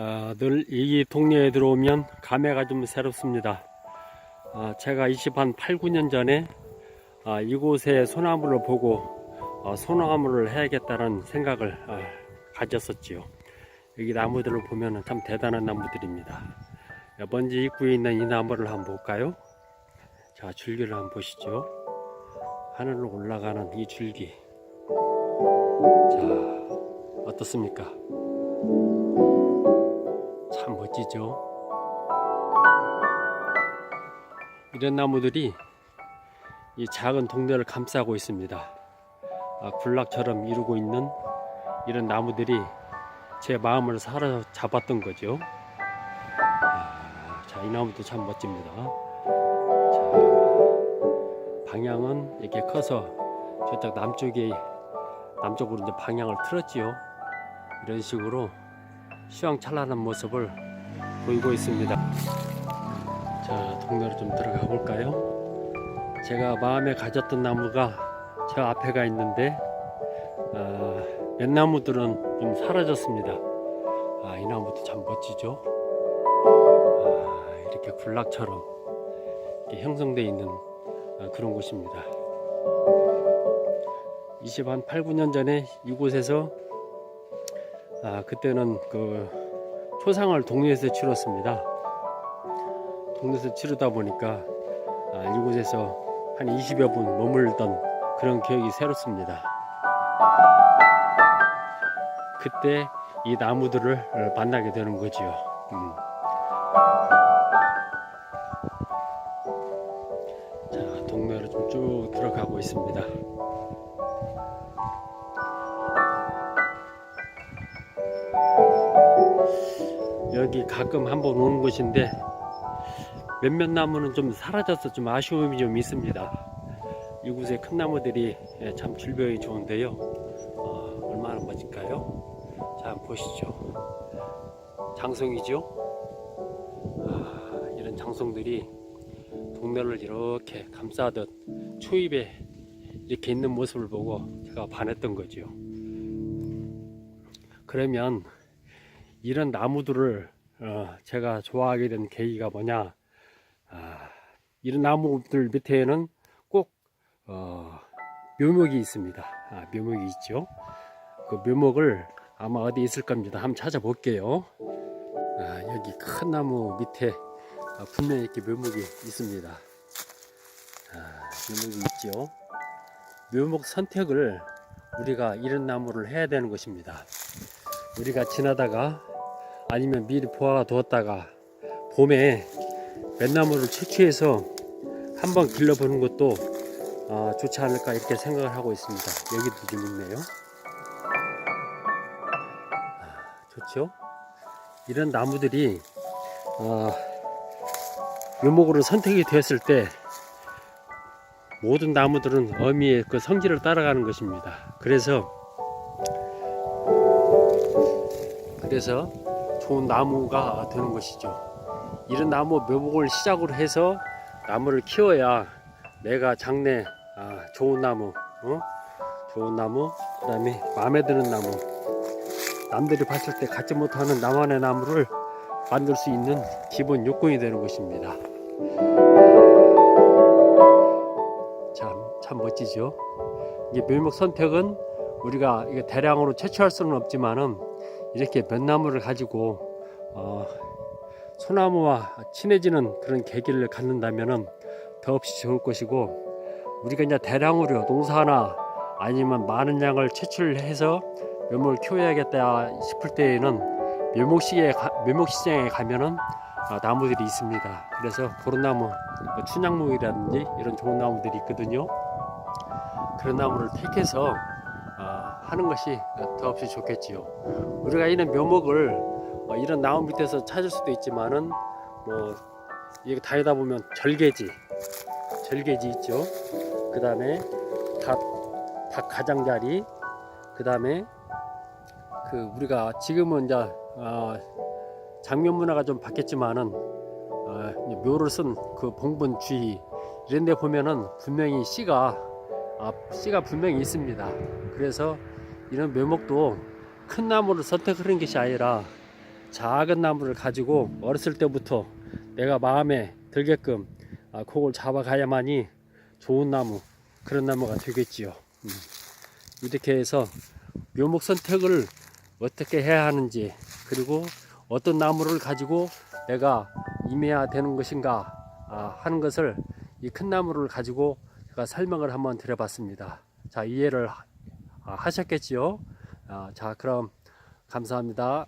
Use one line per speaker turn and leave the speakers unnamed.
어, 늘이 동네에 들어오면 감회가 좀 새롭습니다. 어, 제가 20한 8, 9년 전에 어, 이곳에 소나무를 보고 어, 소나무를 해야겠다는 생각을 어, 가졌었지요. 여기 나무들을 보면 참 대단한 나무들입니다. 먼저 입구에 있는 이 나무를 한번 볼까요? 자, 줄기를 한번 보시죠. 하늘로 올라가는 이 줄기. 자, 어떻습니까? 참 멋지죠? 이런 나무들이 이 작은 동네를 감싸고 있습니다. 아, 군락처럼 이루고 있는 이런 나무들이 제 마음을 사로잡았던 거죠. 아, 자, 이 나무도 참 멋집니다. 자, 방향은 이렇게 커서 저쪽 남쪽에 남쪽으로 이제 방향을 틀었지요. 이런 식으로 시황찬란한 모습을 보이고 있습니다. 자, 동네로 좀 들어가 볼까요? 제가 마음에 가졌던 나무가 저 앞에가 있는데 아, 몇 나무들은 좀 사라졌습니다. 아, 이 나무도 참 멋지죠? 아, 이렇게 군락처럼 이렇게 형성되어 있는 아, 그런 곳입니다. 20 한 8, 9년 전에 이곳에서 아, 그때는 그 초상을 동네에서 치렀습니다. 동네에서 치르다 보니까 아, 이곳에서 한 20여 분 머물던 그런 기억이 새롭습니다. 그때 이 나무들을 만나게 되는 거지요. 음. 자, 동네로 좀 쭉 들어가고 있습니다. 여기 가끔 한번 오는 곳인데 몇몇 나무는 좀 사라져서 좀 아쉬움이 좀 있습니다. 이곳에 큰 나무들이 예, 참 질병이 좋은데요. 어, 얼마나 멋질까요? 자, 보시죠. 장송이죠? 아, 이런 장송들이 동네를 이렇게 감싸듯 초입에 이렇게 있는 모습을 보고 제가 반했던 거죠. 그러면 이런 나무들을 어, 제가 좋아하게 된 계기가 뭐냐? 아, 이런 나무들 밑에는 꼭 어, 묘목이 있습니다. 아, 묘목이 있죠. 그 묘목을 아마 어디 있을 겁니다. 한번 찾아볼게요. 아, 여기 큰 나무 밑에 아, 분명히 이렇게 묘목이 있습니다. 아, 묘목이 있죠. 묘목 선택을 우리가 이런 나무를 해야 되는 것입니다. 우리가 지나다가 아니면 미리 보아가 두었다가 봄에 맷나무를 채취해서 한번 길러보는 것도 어, 좋지 않을까 이렇게 생각을 하고 있습니다. 여기도 좀 있네요. 아, 좋죠? 이런 나무들이 어, 묘목으로 선택이 되었을 때 모든 나무들은 어미의 그 성질을 따라가는 것입니다. 그래서 그래서 좋은 나무가 되는 것이죠. 이런 나무 묘목을 시작으로 해서 나무를 키워야 내가 장래 아, 좋은 나무, 어? 좋은 나무, 그 다음에 마음에 드는 나무, 남들이 봤을 때 갖지 못하는 나만의 나무를 만들 수 있는 기본 요건이 되는 것입니다. 참, 참 멋지죠. 이게 묘목 선택은 우리가 대량으로 채취할 수는 없지만은 이렇게 몇 나무를 가지고 어, 소나무와 친해지는 그런 계기를 갖는다면은 더없이 좋을 것이고 우리가 이제 대량으로 농사나 아니면 많은 양을 채취를 해서 묘목을 키워야겠다 싶을 때에는 묘목시장에, 가, 묘목시장에 가면은 아, 나무들이 있습니다. 그래서 보름나무, 뭐 춘향목이라든지 이런 좋은 나무들이 있거든요. 그런 나무를 택해서 아, 하는 것이 더없이 좋겠지요. 우리가 이런 묘목을 어, 이런 나무 밑에서 찾을 수도 있지만은 뭐 이게 다니다 보면 절개지, 절개지 있죠. 그 다음에 닭, 닭 가장자리, 그 다음에 그 우리가 지금은 이제 어, 장면 문화가 좀 바뀌었지만은 어, 묘를 쓴 그 봉분 주의 이런 데 보면은 분명히 씨가 아, 씨가 분명히 있습니다. 그래서 이런 묘목도 큰 나무를 선택하는 것이 아니라 작은 나무를 가지고 어렸을 때부터 내가 마음에 들게끔 아, 그걸 잡아가야만이 좋은 나무 그런 나무가 되겠지요. 음. 이렇게 해서 묘목 선택을 어떻게 해야 하는지 그리고 어떤 나무를 가지고 내가 임해야 되는 것인가 아, 하는 것을 이 큰 나무를 가지고 제가 설명을 한번 드려봤습니다. 자 이해를 하- 아, 하셨겠지요? 아, 자 그럼 감사합니다.